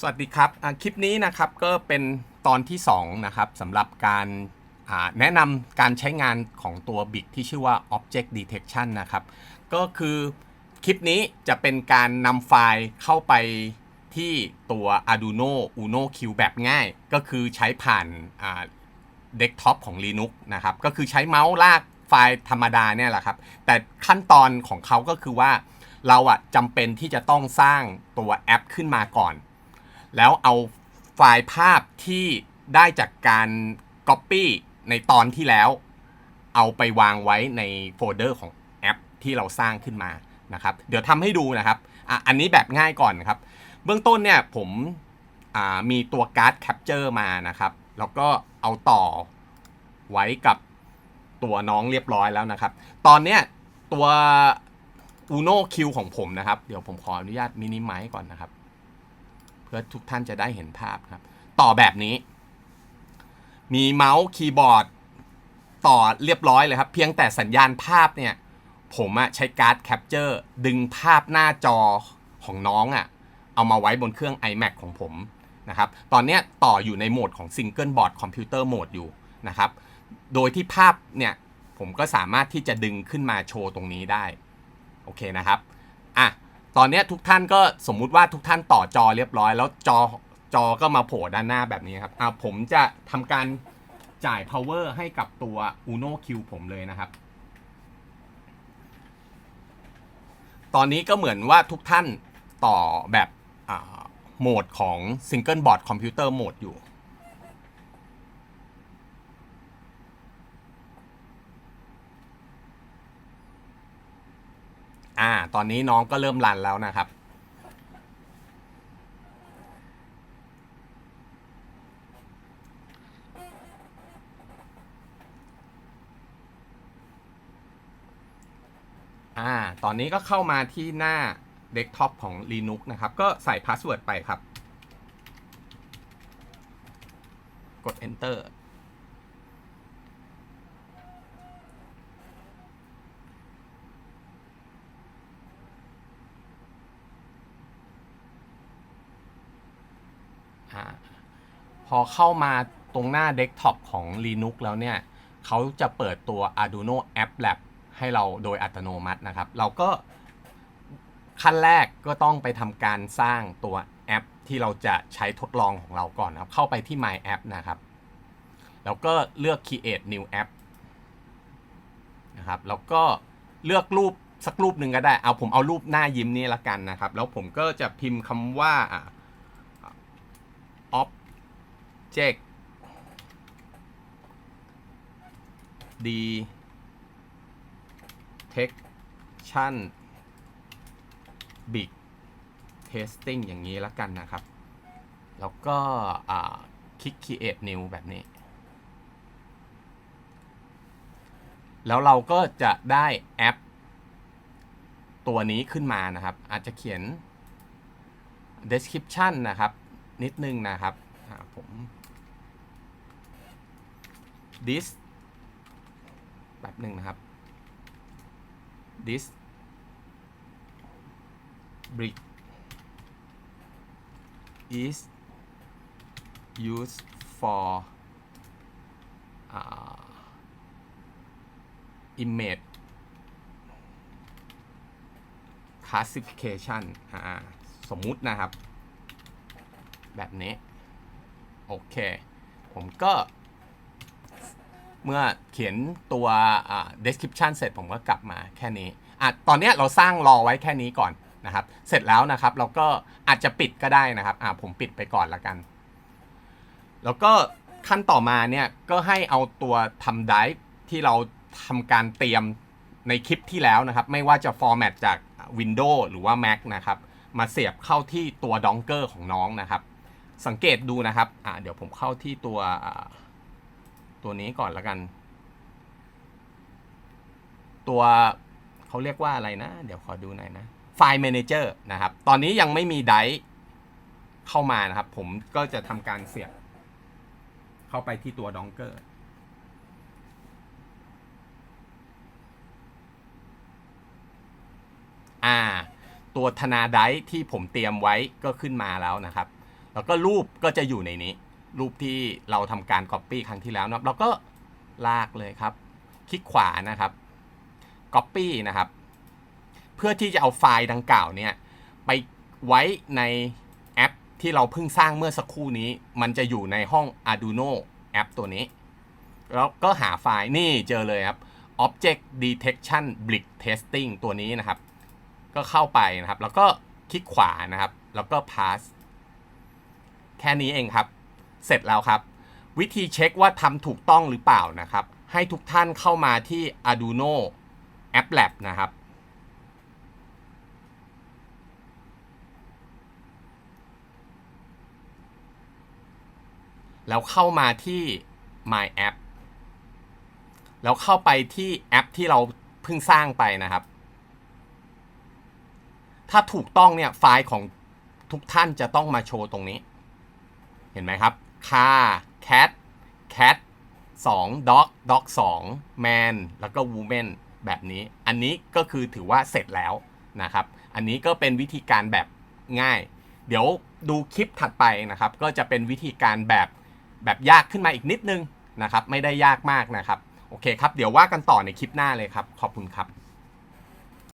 สวัสดีครับคลิปนี้นะครับก็เป็นตอนที่2นะครับสำหรับการแนะนำการใช้งานของตัว BIC ที่ชื่อว่า Object Detection นะครับ ก็คือคลิปนี้จะเป็นการนำไฟล์เข้าไปที่ตัว Arduino Uno Q แบบง่าย ก็คือใช้ผ่านเดสก์ท็อปของ Linux นะครับ ก็คือใช้เมาส์ลากไฟล์ธรรมดาเนี่ยแหละครับ แต่ขั้นตอนของเขาก็คือว่าเราอะจำเป็นที่จะต้องสร้างตัวแอปขึ้นมาก่อน แล้วเอาไฟล์ภาพที่ได้จากการ Copy ในตอนที่แล้ว เอาไปวางไว้ในโฟลเดอร์ของแอปที่เราสร้างขึ้นมานะครับ เดี๋ยวทำให้ดูนะครับออันนี้แบบง่ายก่อนนะครับ เบื้องต้นเนี่ยผมมีตัวการ์ดแคปเจอร์มานะครับ แล้วก็เอาต่อไว้กับตัวน้องเรียบร้อยแล้วนะครับ ตอนเนี้ยตัว Uno Q ของผมนะครับ เดี๋ยวผมขออนุญาตมินิไมซ์ก่อนนะครับ เพื่อทุกท่านจะได้เห็นภาพครับ ต่อแบบนี้ มีเมาส์คีย์บอร์ดต่อเรียบร้อยเลยครับ เพียงแต่สัญญาณภาพเนี่ย ผมอะใช้การ์ดแคปเจอร์ดึงภาพหน้าจอของน้องอะเอามาไว้บนเครื่อง iMac ของผมนะครับ ตอนนี้ต่ออยู่ในโหมดของ Single Board Computer Mode อยู่นะครับ โดยที่ภาพเนี่ย ผมก็สามารถที่จะดึงขึ้นมาโชว์ตรงนี้ได้ โอเคนะครับ อะ ตอนนี้ทุกท่านก็สมมุติว่าทุกท่านต่อจอเรียบร้อย แล้วจอจอก็มาโผล่ด้านหน้าแบบนี้ครับอะผมจะทำการจ่าย power ให้กับตัว Uno Q ผมเลยนะครับ ตอนนี้ก็เหมือนว่าทุกท่านต่อแบบโหมดของ Single Board Computer Mode อยู่ อ่า ตอนนี้น้องก็เริ่มรันแล้วนะครับ อ่า ตอนนี้ก็เข้ามาที่หน้าเดสก์ท็อปของ Linux นะครับ ก็ใส่พาสเวิร์ดไปครับ กด Enter พอเข้ามาตรงหน้าเดสก์ท็อปของ Linux แล้วเนี่ยเขาจะเปิดตัว Arduino App Lab ให้เราโดยอัตโนมัตินะครับ เราก็ขั้นแรกก็ต้องไปทำการสร้างตัวแอป ที่เราจะใช้ทดลองของเราก่อนนะครับ เข้าไปที่ My App นะครับ แล้วก็เลือก Create New App นะครับ แล้วก็เลือกรูปสักรูปหนึ่งก็ได้ เอาผมเอารูปหน้ายิ้มนี่ละกันนะครับ แล้วผมก็จะพิมพ์คำว่า object detection big testing อย่างนี้ล้วกันนะครับ แล้วก็คลิก create new แบบนี้ แล้วเราก็จะได้แอป ตัวนี้ขึ้นมานะครับ อาจจะเขียน description นะครับ นิดนึงนะครับผม this แบบหนึ่งนะครับ this brick is used for uh, image classification สมมุตินะครับ แบบนี้ โอเค ผมก็ เมื่อเขียนตัว description เสร็จผมก็กลับมาแค่นี้อะตอนนี้เราสร้างรอไว้แค่นี้ก่อนนะครับ เสร็จแล้วนะครับเราก็อาจจะปิดก็ได้นะครับอะผมปิดไปก่อนละกัน แล้วก็ขั้นต่อมาเนี่ยก็ให้เอาตัวทำไดฟ์ที่เราทำการเตรียมในคลิปที่แล้วนะครับ ไม่ว่าจะฟอร์แมตจาก Windows หรือว่า Mac นะครับ มาเสียบเข้าที่ตัวดองเกอร์ของน้องนะครับ สังเกตดูนะครับอ่าเดี๋ยวผมเข้าที่ตัวตัวนี้ก่อนล้วกัน ตัวเขาเรียกว่าอะไรนะ เดี๋ยวขอดูหน่อยนะไฟล์ Manager นะครับ ตอนนี้ยังไม่มีไดเข้ามานะครับ ผมก็จะทำการเสียบเข้าไปที่ตัวดองเกอร์อ่า ตัวธนาไดที่ผมเตรียมไว้ก็ขึ้นมาแล้วนะครับ แล้วก็รูปก็จะอยู่ในนี้ รูปที่เราทำการ Copy ครั้งที่แล้วนะเราก็ลากเลยครับ คลิกขวานะครับ Copy นะครับ เพื่อที่จะเอาไฟล์ดังกล่าวเนี่ยไปไว้ในแอปที่เราเพิ่งสร้างเมื่อสักครู่นี้ มันจะอยู่ในห้อง Arduino แอปตัวนี้ แล้วก็หาไฟล์นี่เจอเลยครับ Object Detection Brick Testing ตัวนี้นะครับ ก็เข้าไปนะครับ แล้วก็คลิกขวานะครับ แล้วก็ pass แค่นี้เองครับ เสร็จแล้วครับ วิธีเช็คว่าทำถูกต้องหรือเปล่านะครับ ให้ทุกท่านเข้ามาที่ Arduino App Lab นะครับแล้วเข้ามาที่ My App แล้วเข้าไปที่แอปที่เราเพิ่งสร้างไปนะครับ ถ้าถูกต้องเนี่ยไฟล์ของทุกท่านจะต้องมาโชว์ตรงนี้ ห็นไหมครับ car cat cat 2 dog dog 2 man แล้วก็ woman แบบนี้ อันนี้ก็คือถือว่าเสร็จแล้วนะครับ อันนี้ก็เป็นวิธีการแบบง่าย เดี๋ยวดูคลิปถัดไปนะครับ ก็จะเป็นวิธีการแบบแบบยากขึ้นมาอีกนิดนึงนะครับ ไม่ได้ยากมากนะครับ โอเคครับ เดี๋ยวว่ากันต่อในคลิปหน้าเลยครับ ขอบคุณครับ